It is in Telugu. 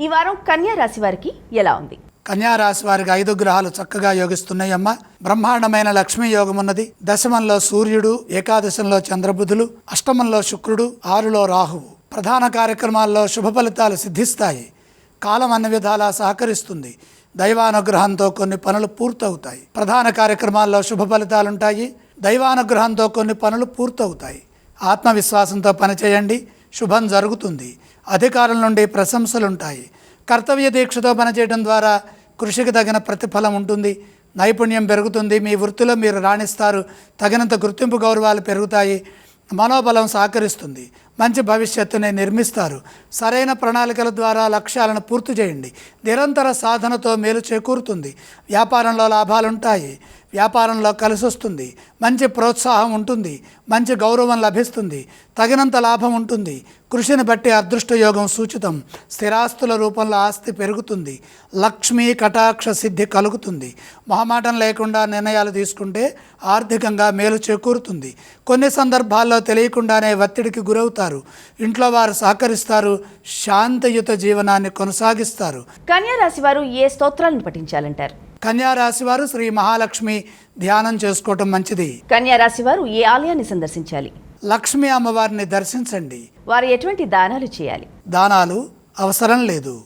ఈ వారం కన్యా రాశి వారికి ఎలా ఉంది? కన్యా రాశి వారికి ఐదు గ్రహాలు చక్కగా యోగిస్తున్నాయమ్మ బ్రహ్మాండమైన లక్ష్మీ యోగం ఉన్నది. దశమంలో సూర్యుడు ఏకాదశంలో చంద్రబుధులు అష్టమంలో శుక్రుడు ఆరులో రాహువు. ప్రధాన కార్యక్రమాల్లో శుభ ఫలితాలు సిద్ధిస్తాయి. కాలం అన్ని విధాలా సహకరిస్తుంది. దైవానుగ్రహంతో కొన్ని పనులు పూర్తవుతాయి. ప్రధాన కార్యక్రమాల్లో శుభ ఫలితాలుంటాయి. దైవానుగ్రహంతో కొన్ని పనులు పూర్తవుతాయి. ఆత్మవిశ్వాసంతో పనిచేయండి. శుభం జరుగుతుంది. అధికారుల నుండి ప్రశంసలుంటాయి. కర్తవ్య దీక్షతో పనిచేయడం ద్వారా కృషికి తగిన ప్రతిఫలం ఉంటుంది. నైపుణ్యం పెరుగుతుంది. మీ వృత్తిలో మీరు రాణిస్తారు. తగినంత గుర్తింపు గౌరవాలు పెరుగుతాయి. మనోబలం సహకరిస్తుంది. మంచి భవిష్యత్తుని నిర్మిస్తారు. సరైన ప్రణాళికల ద్వారా లక్ష్యాలను పూర్తి చేయండి. నిరంతర సాధనతో మేలు చేకూరుతుంది. వ్యాపారంలో లాభాలుంటాయి. వ్యాపారంలో కలిసి వస్తుంది మంచి ప్రోత్సాహం ఉంటుంది. మంచి గౌరవం లభిస్తుంది. తగినంత లాభం ఉంటుంది. కృషిని బట్టి అదృష్టయోగం సూచితం. స్థిరాస్తుల రూపంలో ఆస్తి పెరుగుతుంది. లక్ష్మీ కటాక్ష సిద్ధి కలుగుతుంది. మొహమాటం లేకుండా నిర్ణయాలు తీసుకుంటే ఆర్థికంగా మేలు చేకూరుతుంది. కొన్ని సందర్భాల్లో తెలియకుండానే ఒత్తిడికి గురవుతారు. ఇంట్లో వారు సహకరిస్తారు. శాంతియుత జీవనాన్ని కొనసాగిస్తారు. కన్యా రాశి వారు ఏ స్తోత్రాలను పఠించాలంటారు? కన్యా రాశి వారు శ్రీ మహాలక్ష్మి ధ్యానం చేసుకోవటం మంచిది. కన్యా రాశి వారు ఏ ఆలయాన్ని సందర్శించాలి? లక్ష్మీ అమ్మవారిని దర్శించండి. వారు ఎటువంటి దానాలు చేయాలి? దానాలు అవసరం లేదు.